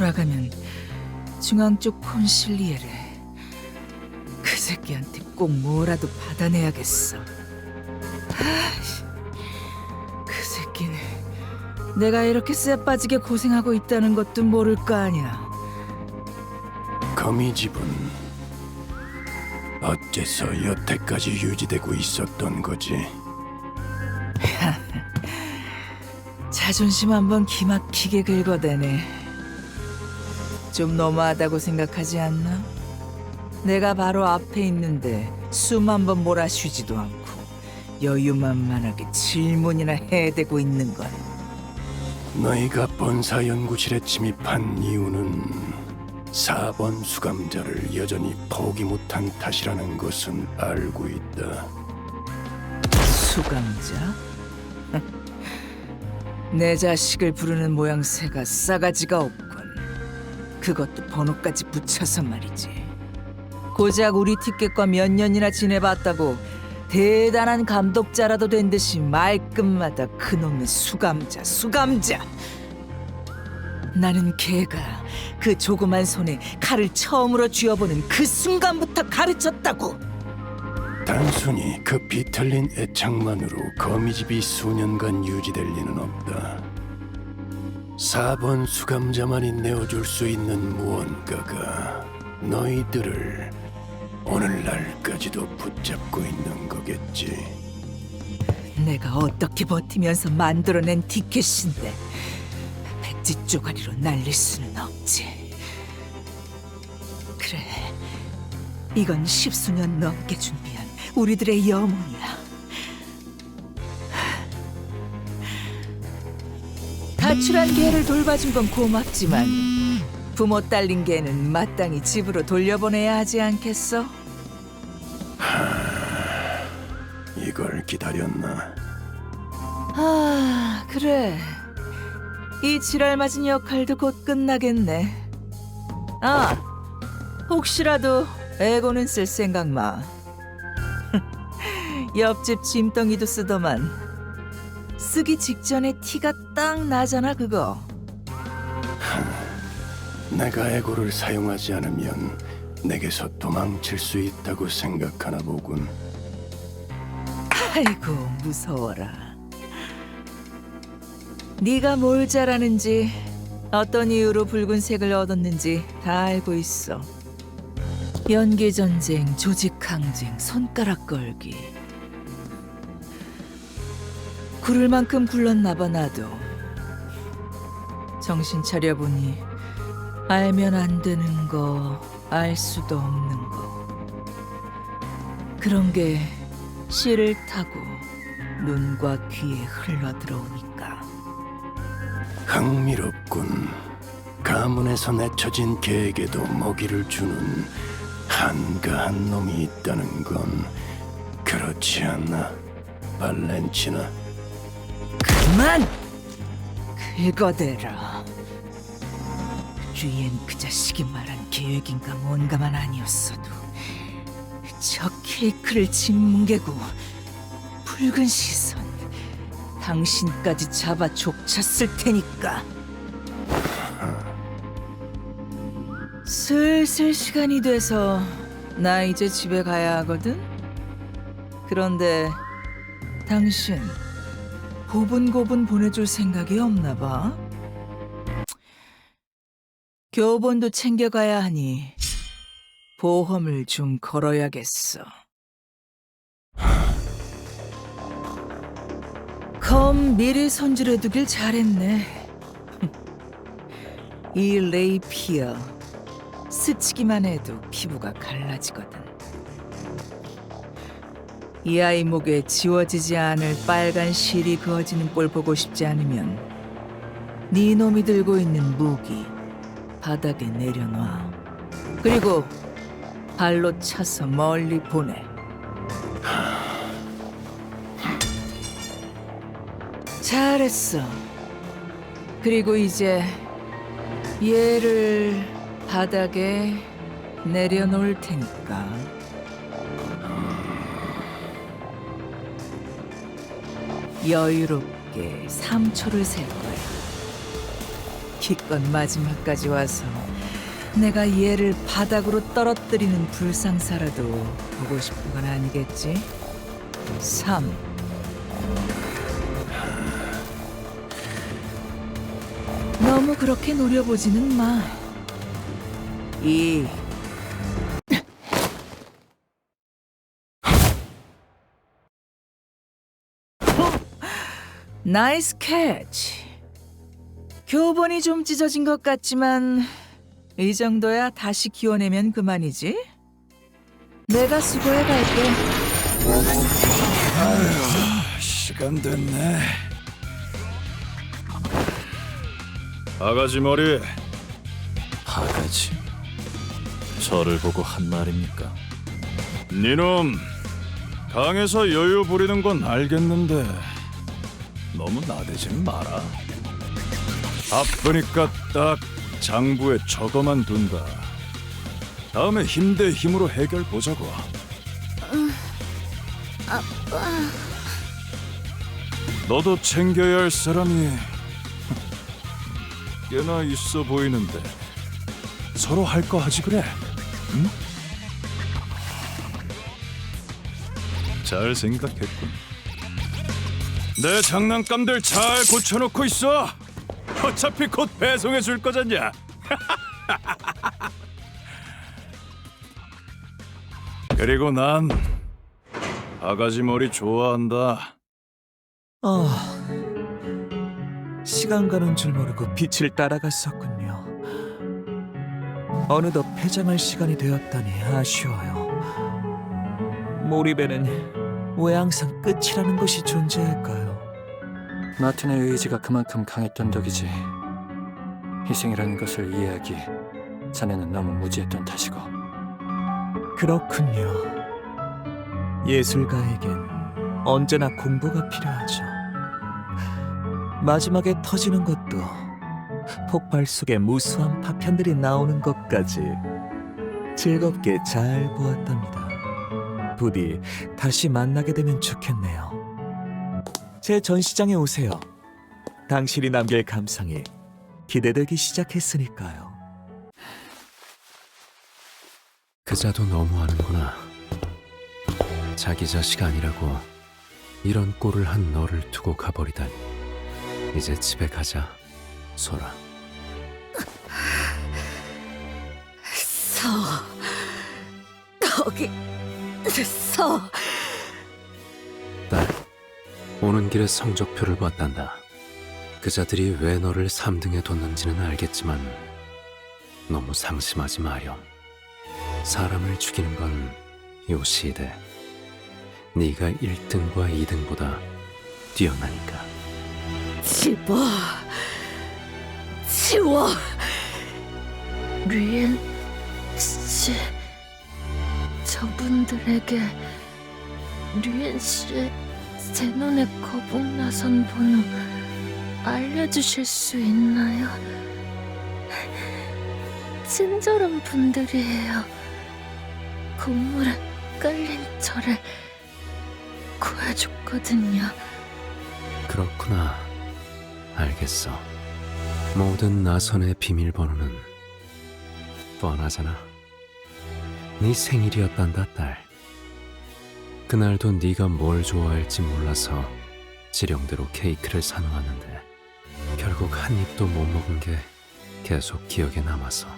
돌아가면 중앙 쪽 콘실리에를 그 새끼한테 꼭 뭐라도 받아내야겠어. 아이씨, 그 새끼는 내가 이렇게 쎄빠지게 고생하고 있다는 것도 모를 거 아니야. 거미 집은 어째서 여태까지 유지되고 있었던 거지? 자존심 한번 기막히게 긁어대네. 좀 너무하다고 생각하지 않나? 내가 바로 앞에 있는데 숨 한 번 몰아쉬지도 않고 여유만만하게 질문이나 해대고 있는 건 너희가 본사 연구실에 침입한 이유는 4번 수감자를 여전히 포기 못한 탓이라는 것은 알고 있다. 수감자? 내 자식을 부르는 모양새가 싸가지가 없군. 그것도 번호까지 붙여서 말이지. 고작 우리 티켓과 몇 년이나 지내봤다고 대단한 감독자라도 된 듯이 말끝마다 그놈의 수감자, 수감자. 나는 걔가 그 조그만 손에 칼을 처음으로 쥐어보는 그 순간부터 가르쳤다고. 단순히 그 비틀린 애착만으로 거미집이 수년간 유지될 리는 없다. 4번 수감자만이 내어줄 수 있는 무언가가 너희들을 오늘날까지도 붙잡고 있는 거겠지. 내가 어떻게 버티면서 만들어낸 티켓인데 백지 쪼가리로 날릴 수는 없지. 그래, 이건 십수년 넘게 준비한 우리들의 염원이야. 가출한 개를 돌봐준 건 고맙지만 부모 딸린 개는 마땅히 집으로 돌려보내야 하지 않겠어? 이걸 기다렸나? 아, 그래. 이 지랄 맞은 역할도 곧 끝나겠네. 아, 혹시라도 에고는 쓸 생각 마. 옆집 짐덩이도 쓰더만. 쓰기 직전에 티가 딱 나잖아, 그거. 내가 에고를 사용하지 않으면 내게서 도망칠 수 있다고 생각하나 보군. 아이고, 무서워라. 네가 뭘 잘하는지, 어떤 이유로 붉은색을 얻었는지 다 알고 있어. 연기 전쟁, 조직 항쟁, 손가락 걸기. 구를 만큼 굴렀나 봐 나도. 정신 차려 보니 알면 안 되는 거, 알 수도 없는 거. 그런 게 씨를 타고 눈과 귀에 흘러 들어오니까. 흥미롭군. 가문에서 내쳐진 개에게도 먹이를 주는 한가한 놈이 있다는 건 그렇지 않나, 발렌치나? 그만! 긁어대라. 주위엔 그 자식이 말한 계획인가 뭔가만 아니었어도 저 케이크를 짓뭉개고 붉은 시선 당신까지 잡아 족쳤을 테니까 슬슬 시간이 돼서 나 이제 집에 가야 하거든 그런데 당신 고분고분 보내줄 생각이 없나 봐. 교본도 챙겨가야 하니 보험을 좀 걸어야겠어. 검 미리 손질해두길 잘했네. 이 레이피어 스치기만 해도 피부가 갈라지거든. 이 아이 목에 지워지지 않을 빨간 실이 그어지는 꼴 보고 싶지 않으면 네 놈이 들고 있는 무기 바닥에 내려놔. 그리고 발로 차서 멀리 보내. 잘했어. 그리고 이제 얘를 바닥에 내려놓을 테니까. 여유롭게 3초를 셀 거야. 기껏 마지막까지 와서 내가 얘를 바닥으로 떨어뜨리는 불상사라도 보고 싶은 건 아니겠지? 3. 너무 그렇게 노려보지는 마. 2. 나이스 캐치. 교본이 좀 찢어진 것 같지만 이 정도야 다시 기워내면 그만이지. 내가 수고해 갈게. 시간 됐네. 바가지 머리. 바가지. 저를 보고 한 말입니까? 니놈 강에서 여유 부리는 건 알겠는데 너무 나대지는 마라. 바쁘니까 딱 장부에 적어만 둔다. 다음에 힘 대 힘으로 해결 보자고. 너도 챙겨야 할 사람이 꽤나 있어 보이는데 서로 할 거 하지 그래? 응? 잘 생각했군. 내 장난감들 잘 고쳐놓고 있어. 어차피 곧 배송해 줄 거잖냐. 그리고 난 바가지 머리 좋아한다. 아, 시간 가는 줄 모르고 빛을 따라갔었군요. 어느덧 폐장할 시간이 되었다니 아쉬워요. 몰입에는 왜 항상 끝이라는 것이 존재할까요? 마틴의 의지가 그만큼 강했던 덕이지. 희생이라는 것을 이해하기 자네는 너무 무지했던 탓이고. 그렇군요. 예술가에겐 언제나 공부가 필요하죠. 마지막에 터지는 것도 폭발 속에 무수한 파편들이 나오는 것까지 즐겁게 잘 보았답니다. 부디 다시 만나게 되면 좋겠네요. 제 전시장에 오세요. 당신이 남길 감상이 기대되기 시작했으니까요. 그자도 너무하는구나. 자기 자식 아니라고 이런 꼴을 한 너를 두고 가버리다니. 이제 집에 가자, 소라. 서 거기 서 딸, 오는 길에 성적표를 봤단다. 그자들이 왜 너를 3등에 뒀는지는 알겠지만 너무 상심하지 마렴. 사람을 죽이는 건 요 시대 네가 1등과 2등보다 뛰어나니까. 집어 치워 류엔 씨 저분들에게 류엔 씨의 제 눈에 거북 나선 번호 알려주실 수 있나요? 친절한 분들이에요. 건물에 깔린 저를 구해줬거든요. 그렇구나. 알겠어. 모든 나선의 비밀번호는 뻔하잖아. 네 생일이었단다, 딸. 그날도 네가 뭘 좋아할지 몰라서 지령대로 케이크를 사놓았는데 결국 한 입도 못 먹은 게 계속 기억에 남아서.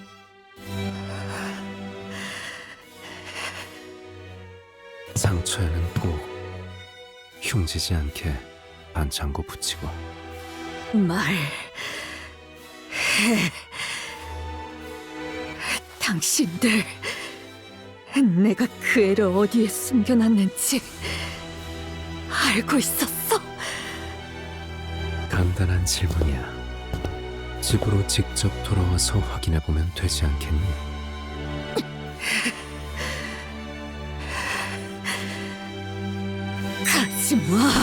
상처에는 꼭 흉지지 않게 반창고 붙이고 말. 해. 당신들, 내가 그 애를 어디에 숨겨놨는지 알고 있었어? 간단한 질문이야. 집으로 직접 돌아와서 확인해 보면 되지 않겠니? 가지 마.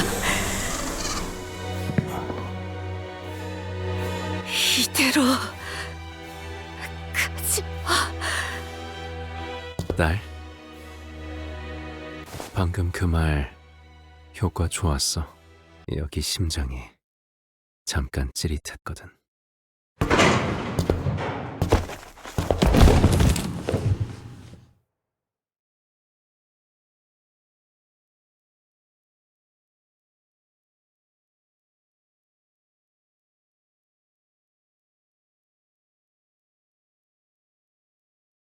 방금 그 말 효과 좋았어. 여기 심장이 잠깐 찌릿했거든.